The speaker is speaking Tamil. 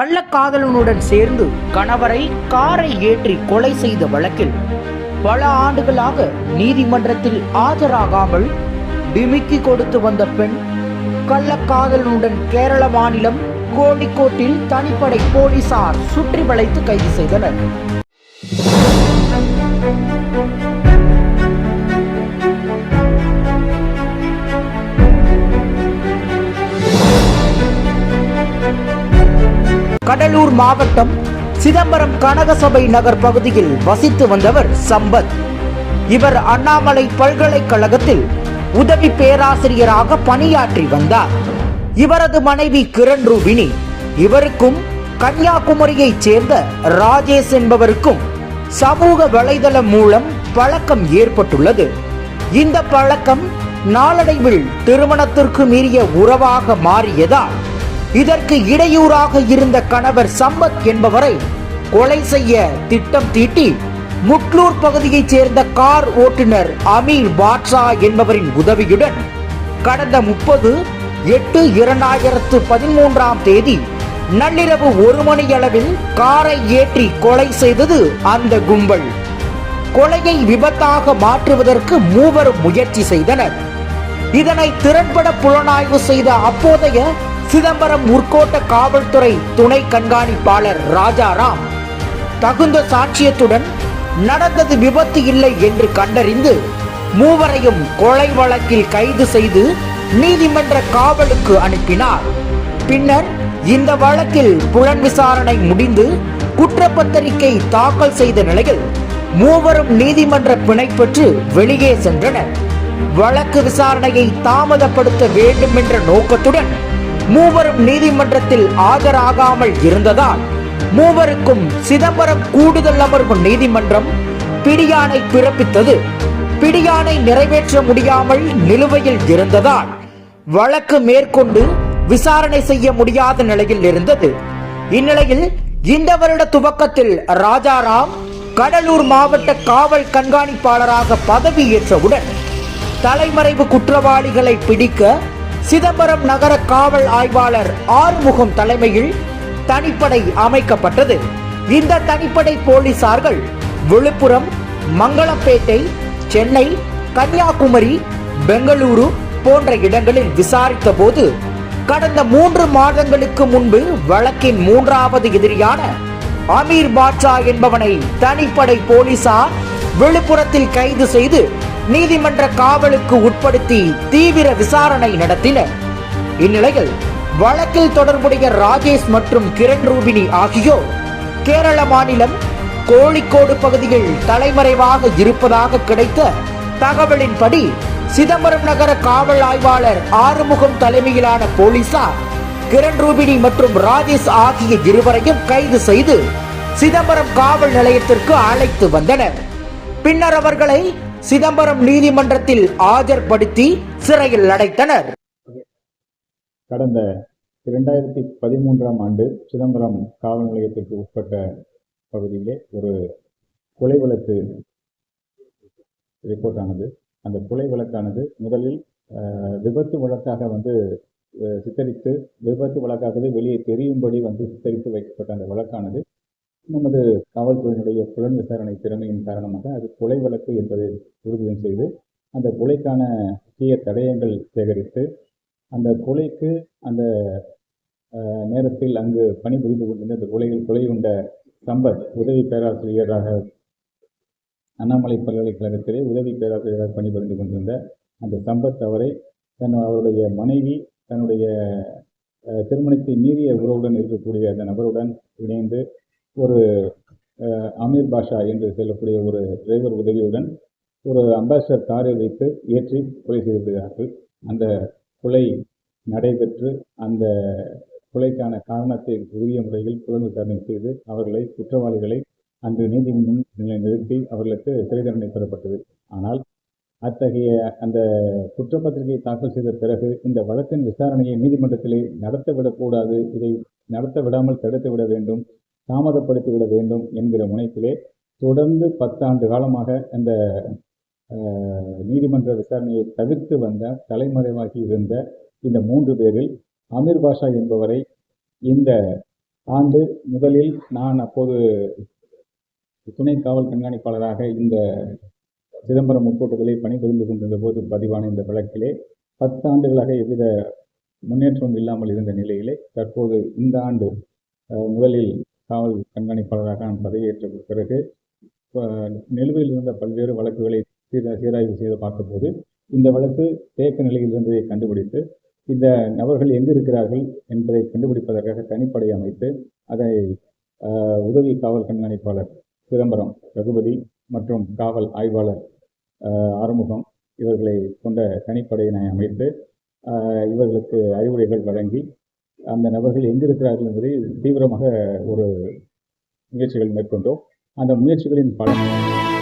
கள்ளக்காதலனுடன் சேர்ந்து கணவரை காரை ஏற்றி கொலை செய்த வழக்கில் பல ஆண்டுகளாக நீதிமன்றத்தில் ஆஜராகாமல் டிமிக்கி கொடுத்து வந்த பெண் கள்ளக்காதலனுடன் கேரள மாநிலம் கோழிக்கோட்டில் தனிப்படை போலீசார் சுற்றி வளைத்து கைது செய்தனர். கடலூர் மாவட்டம் சிதம்பரம் கனகசபை நகர் பகுதியில் வசித்து வந்தவர் சம்பத். இவர் அண்ணாமலை பல்கலைக்கழகத்தில் உதவி பேராசிரியராக பணியாற்றி வந்தார். இவரது மனைவி கிரண் ரூபினி இவருக்கும் கன்னியாகுமரியைச் சேர்ந்த ராஜேஷ் என்பவருக்கும் சமூக வலைதளம் மூலம் பழக்கம் ஏற்பட்டுள்ளது. இந்த பழக்கம் நாளடைவில் திருமணத்திற்கு மீறிய உறவாக மாறியதால் இதற்கு இடையூறாக இருந்த கணவர் சம்பத் என்பவரை கொலை செய்ய திட்டம் தீட்டி முட்லூர் பகுதியைச் சேர்ந்த கார் ஓட்டுநர் அமீர் பாட்ஷா என்பவரின் உதவியுடன் கடந்த முப்பது எட்டு இரண்டாயிரத்து பதிமூன்றாம் தேதி நள்ளிரவு ஒரு மணி அளவில் காரை ஏற்றி கொலை செய்தது அந்த கும்பல். கொலையை விபத்தாக மாற்றுவதற்கு மூவரும் முயற்சி செய்தனர். இதனை திறன்பட புலனாய்வு செய்த அப்போதைய சிதம்பரம் முற்கோட்ட காவல்துறை துணை கண்காணிப்பாளர் ராஜாராம் தகுந்த சாட்சியத்துடன் நடந்தது விபத்து இல்லை என்று கண்டறிந்து மூவரையும் கொலை வழக்கில் கைது செய்து நீதிமன்ற காவலுக்கு அனுப்பினார். பின்னர் இந்த வழக்கில் புலன் விசாரணை முடிந்து குற்றப்பத்திரிகை தாக்கல் செய்த நிலையில் மூவரும் நீதிமன்ற பிணை பெற்று வெளியே சென்றனர். வழக்கு விசாரணையை தாமதப்படுத்த வேண்டும் என்ற நோக்கத்துடன் மூவரும் நீதிமன்றத்தில் ஆஜராகாமல் இருந்ததால் மூவருக்கும் சிதம்பரம் கூடுதல் அமர்வு நீதிமன்றம் பிடியானை பிறப்பித்தது. பிடியானை நிறைவேற்ற முடியாமல் நிலுவையில் இருந்ததால் வழக்கு மேற்கொண்டு விசாரணை செய்ய முடியாத நிலையில் இருந்தது. இந்நிலையில் இந்த வருட துவக்கத்தில் ராஜாராம் கடலூர் மாவட்ட காவல் கண்காணிப்பாளராக பதவியேற்றவுடன் தலைமறைவு குற்றவாளிகளை பிடிக்க சிதம்பரம் நகர காவல் ஆய்வாளர் ஆறுமுகம் தலைமையில் தனிப்படை அமைக்கப்பட்டது. இந்த தனிப்படை போலீசார்கள் விழுப்புரம் மங்களப்பேட்டை சென்னை கன்னியாகுமரி பெங்களூரு போன்ற இடங்களில் விசாரித்த போது கடந்த மூன்று மாதங்களுக்கு முன்பு வழக்கின் மூன்றாவது எதிரியான அமீர் பாட்ஷா என்பவனை தனிப்படை போலீசார் விழுப்புரத்தில் கைது செய்து நீதிமன்ற காவலுக்கு உட்படுத்தி தீவிர விசாரணை நடத்தினர். இந்நிலையில் வழக்கில் தொடர்புடைய ராஜேஷ் மற்றும் கிரண் ரூபினி ஆகியோர் கேரள மாநிலம் கோழிக்கோடு பகுதியில் தலைமறைவாக இருப்பதாக கிடைத்த தகவலின்படி சிதம்பரம் நகர காவல் ஆய்வாளர் ஆறுமுகம் தலைமையிலான போலீசார் கிரண் ரூபினி மற்றும் ராஜேஷ் ஆகிய இருவரையும் கைது செய்து சிதம்பரம் காவல் நிலையத்திற்கு அழைத்து வந்தனர். பின்னர் அவர்களை சிதம்பரம் நீதிமன்றத்தில் ஆஜர்படுத்தி சிறையில் அடைத்தனர். கடந்த இரண்டாயிரத்தி பதிமூன்றாம் ஆண்டு சிதம்பரம் காவல் நிலையத்திற்கு உட்பட்ட பகுதியிலே ஒரு கொலை வழக்கு ரிப்போர்ட் ஆனது. அந்த கொலை வழக்கானது முதலில் விபத்து வழக்காக வந்து சித்தரித்து விபத்து வழக்காகவே வெளியே தெரியும்படி வந்து சித்தரித்து வைக்கப்பட்ட அந்த வழக்கானது. நமது காவல்துறையினுடைய புலன் விசாரணை திறமையின் காரணமாக அது கொலை வழக்கு என்பதை உறுதியும் செய்து அந்த கொலைக்கான முக்கிய தடயங்கள் சேகரித்து அந்த கொலைக்கு அந்த நேரத்தில் அங்கு பணிபுரிந்து கொண்டிருந்த அந்த கொலையில் கொலை உண்ட சம்பத் உதவி பேராசிரியராக அண்ணாமலை பல்கலைக்கழகத்திலே உதவி பேராசிரியராக பணிபுரிந்து கொண்டிருந்த அந்த சம்பத் அவரை தன் அவருடைய மனைவி தன்னுடைய திருமணத்தை மீறிய உறவுடன் இருக்கக்கூடிய அந்த நபருடன் இணைந்து ஒரு அமீர் பாஷா என்று சொல்லக்கூடிய ஒரு டிரைவர் உதவியுடன் ஒரு அம்பாசிடர் காரை வைத்து ஏற்றி கொலை செய்திருக்கிறார்கள். அந்த கொலை நடைபெற்று அந்த கொலைக்கான காரணத்தை உரிய முறையில் புலன் விசாரணை செய்து அவர்களை குற்றவாளிகளை அன்று நீதி முன் நிலை- நிறுத்தி அவர்களுக்கு சிறை தண்டனை பெறப்பட்டது. ஆனால் அத்தகைய அந்த குற்றப்பத்திரிகை தாக்கல் செய்த பிறகு இந்த வழக்கின் விசாரணையை நீதிமன்றத்திலே நடத்தவிடக்கூடாது. இதை நடத்த விடாமல் தடுத்து விட வேண்டும். தாமதப்படுத்திவிட வேண்டும் என்கிற முனைப்பிலே தொடர்ந்து பத்தாண்டு காலமாக இந்த நீதிமன்ற விசாரணையை தவிர்த்து வந்த தலைமறைவாகி இருந்த இந்த மூன்று பேரில் அமீர் பாஷா என்பவரை இந்த ஆண்டு முதலில் நான் அப்போது துணை காவல் கண்காணிப்பாளராக இந்த சிதம்பரம் முக்கூட்டத்திலே பணிபுரிந்து கொண்டிருந்த போது பதிவான இந்த வழக்கிலே பத்து ஆண்டுகளாக எவ்வித முன்னேற்றமும் இல்லாமல் இருந்த நிலையிலே தற்போது இந்த ஆண்டு முதலில் காவல் கண்காணிப்பாளராக நான் பதவியேற்ற பிறகு நிலுவையில் இருந்த பல்வேறு வழக்குகளை சீர சீராய்வு செய்து பார்த்தபோது இந்த வழக்கு தேக்க நிலையில் இருந்ததை கண்டுபிடித்து இந்த நபர்கள் எங்கு இருக்கிறார்கள் என்பதை கண்டுபிடிப்பதற்காக தனிப்படை அமைத்து அதை உதவி காவல் கண்காணிப்பாளர் சிதம்பரம் ரகுபதி மற்றும் காவல் ஆய்வாளர் ஆறுமுகம் இவர்களை கொண்ட தனிப்படையினை அமைத்து இவர்களுக்கு அறிவுரைகள் வழங்கி அந்த நபர்கள் எங்கிருக்கிறார்கள் என்பதை தீவிரமாக ஒரு முயற்சிகள் மேற்கொண்டோம். அந்த முயற்சிகளின் பலன்